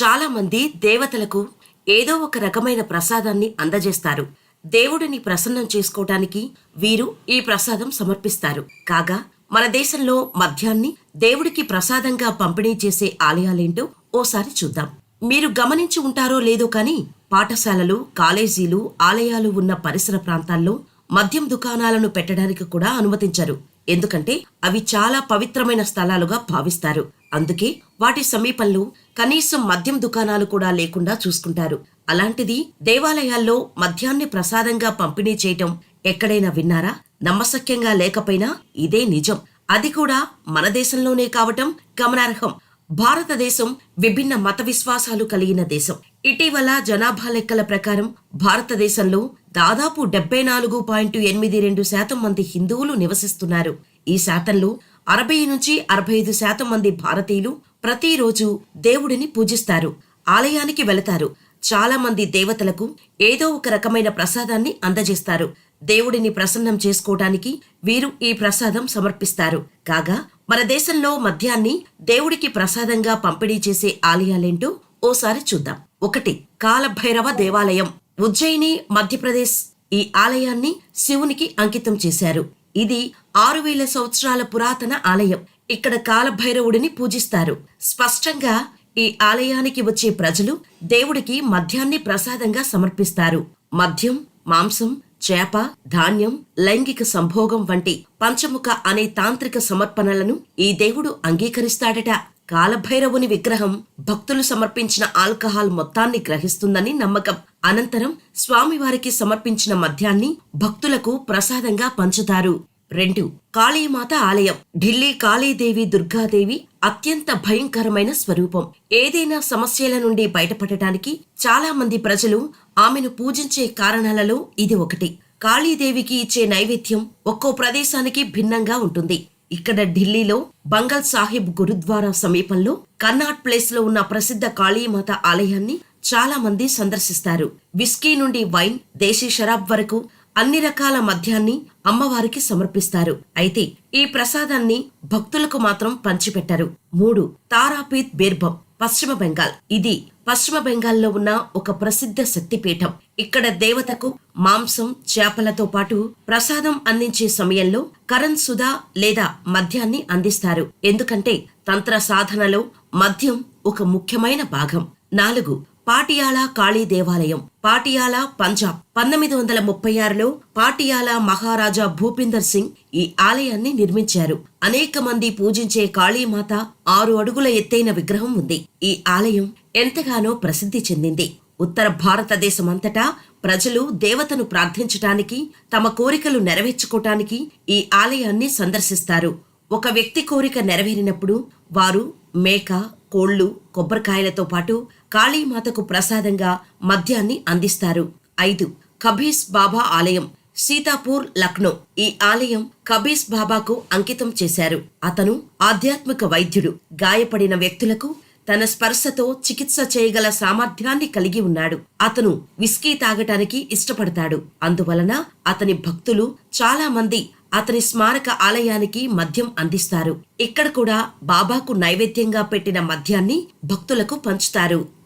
చాలా మంది దేవతలకు ఏదో ఒక రకమైన ప్రసాదాన్ని అందజేస్తారు. దేవుడిని ప్రసన్నం చేసుకోవటానికి వీరు ఈ ప్రసాదం సమర్పిస్తారు. కాగా మన దేశంలో మద్యాన్ని దేవుడికి ప్రసాదంగా పంపిణీ చేసే ఆలయాలేంటో ఓసారి చూద్దాం. మీరు గమనించి ఉంటారో లేదో కానీ పాఠశాలలు కాలేజీలు ఆలయాలు ఉన్న పరిసర ప్రాంతాల్లో మద్యం దుకాణాలను పెట్టడానికి కూడా అనుమతించరు. ఎందుకంటే అవి చాలా పవిత్రమైన స్థలాలుగా భావిస్తారు. అందుకే వాటి సమీపంలో కనీసం మద్యం దుకాణాలు కూడా లేకుండా చూసుకుంటారు. అలాంటిది దేవాలయాల్లో మద్యాన్ని ప్రసాదంగా పంపిణీ చేయటం ఎక్కడైనా విన్నారా? నమ్మశక్యంగా లేకపోయినా ఇదే నిజం. అది కూడా మన దేశంలోనే కావటం గమనార్హం. భారతదేశం విభిన్న మత విశ్వాసాలు కలిగిన దేశం. ఇటీవల జనాభా లెక్కల ప్రకారం భారతదేశంలో దాదాపు డెబ్బై నాలుగు పాయింట్ ఎనిమిది రెండు శాతం మంది హిందువులు నివసిస్తున్నారు. ఈ శాతంలో అరవై నుంచి అరవై ఐదు శాతం మంది భారతీయులు ప్రతిరోజు దేవుడిని పూజిస్తారు ఆలయానికి వెళతారు. చాలా మంది దేవతలకు ఏదో ఒక రకమైన ప్రసాదాన్ని అందజేస్తారు. దేవుడిని ప్రసన్నం చేసుకోవటానికి వీరు ఈ ప్రసాదం సమర్పిస్తారు. కాగా మన దేశంలో మద్యాన్ని దేవుడికి ప్రసాదంగా పంపిణీ చేసే ఆలయాలేంటో ఓసారి చూద్దాం. ఒకటి కాలభైరవ దేవాలయం. ఉజ్జయిని మధ్యప్రదేశ్ ఈ ఆలయాన్ని శివునికి అంకితం చేశారు. ఇది ఆరు వేల సంవత్సరాల పురాతన ఆలయం. ఇక్కడ కాలభైరవుడిని పూజిస్తారు. స్పష్టంగా ఈ ఆలయానికి వచ్చే ప్రజలు దేవుడికి మద్యాన్ని ప్రసాదంగా సమర్పిస్తారు. మద్యం మాంసం చేప ధాన్యం లైంగిక సంభోగం వంటి పంచముఖ అనే తాంత్రిక సమర్పణలను ఈ దేవుడు అంగీకరిస్తాడట. కాలభైరవుని విగ్రహం భక్తులు సమర్పించిన ఆల్కహాల్ మొత్తాన్ని గ్రహిస్తుందని నమ్మకం. అనంతరం స్వామివారికి సమర్పించిన మద్యాన్ని భక్తులకు ప్రసాదంగా పంచుతారు. రెండు. కాళీమాత ఆలయం. ఢిల్లీ కాళీదేవి దుర్గాదేవి అత్యంత భయంకరమైన స్వరూపం. ఏదైనా సమస్యల నుండి బయటపడటానికి చాలా మంది ప్రజలు ఆమెను పూజించే కారణాలలో ఇది ఒకటి. కాళీదేవికి ఇచ్చే నైవేద్యం ఒక్కో ప్రదేశానికి భిన్నంగా ఉంటుంది. ఇక్కడ ఢిల్లీలో బంగల్ సాహిబ్ గురుద్వారా సమీపంలో కర్నాట్ ప్లేస్లో ఉన్న ప్రసిద్ధ కాళీమాత ఆలయాన్ని చాలా మంది సందర్శిస్తారు. విస్కీ నుండి వైన్ దేశీ షరాబ్ వరకు అన్ని రకాల మద్యాన్ని అమ్మవారికి సమర్పిస్తారు. అయితే ఈ ప్రసాదాన్ని భక్తులకు మాత్రం పంచిపెట్టరు. మూడు తారాపీత్ బీర్భం పశ్చిమ బెంగాల్. ఇది పశ్చిమ బెంగాల్లో ఉన్న ఒక ప్రసిద్ధ శక్తిపీఠం. ఇక్కడ దేవతకు మాంసం చేపలతో పాటు ప్రసాదం అందించే సమయంలో కరణ్ సుధా లేదా మద్యాన్ని అందిస్తారు. ఎందుకంటే తంత్ర సాధనలో మద్యం ఒక ముఖ్యమైన భాగం. నాలుగు పాటియాలా కాళీ దేవాలయం పాటియాలా పంజాబ్. పంతొమ్మిది వందల ముప్పై ఆరులో పాటియాలా మహారాజా భూపిందర్ సింగ్ ఈ ఆలయాన్ని నిర్మించారు. అనేక మంది పూజించే కాళీమాత ఆరు అడుగుల ఎత్తైన విగ్రహం ఉంది. ఈ ఆలయం ఎంతగానో ప్రసిద్ధి చెందింది. ఉత్తర భారతదేశమంతటా ప్రజలు దేవతను ప్రార్థించటానికి తమ కోరికలు నెరవేర్చుకోటానికి ఈ ఆలయాన్ని సందర్శిస్తారు. ఒక వ్యక్తి కోరిక నెరవేరినప్పుడు వారు మేక కోళ్ళు కొబ్బరికాయలతో పాటు కాళీమాతకు ప్రసాదంగా మద్యాన్ని అందిస్తారు. ఐదు కబీస్ బాబా ఆలయం సీతాపూర్ లక్నో. ఈ ఆలయం కబీస్ బాబాకు అంకితం చేశారు. అతను ఆధ్యాత్మిక వైద్యుడు. గాయపడిన వ్యక్తులకు తన స్పర్శతో చికిత్స చేయగల సామర్థ్యాన్ని కలిగి ఉన్నాడు. అతను విస్కీ తాగటానికి ఇష్టపడతాడు. అందువలన అతని భక్తులు చాలా మంది అతని స్మారక ఆలయానికి మద్యం అందిస్తారు. ఇక్కడ కూడా బాబాకు నైవేద్యంగా పెట్టిన మద్యాన్ని భక్తులకు పంచుతారు.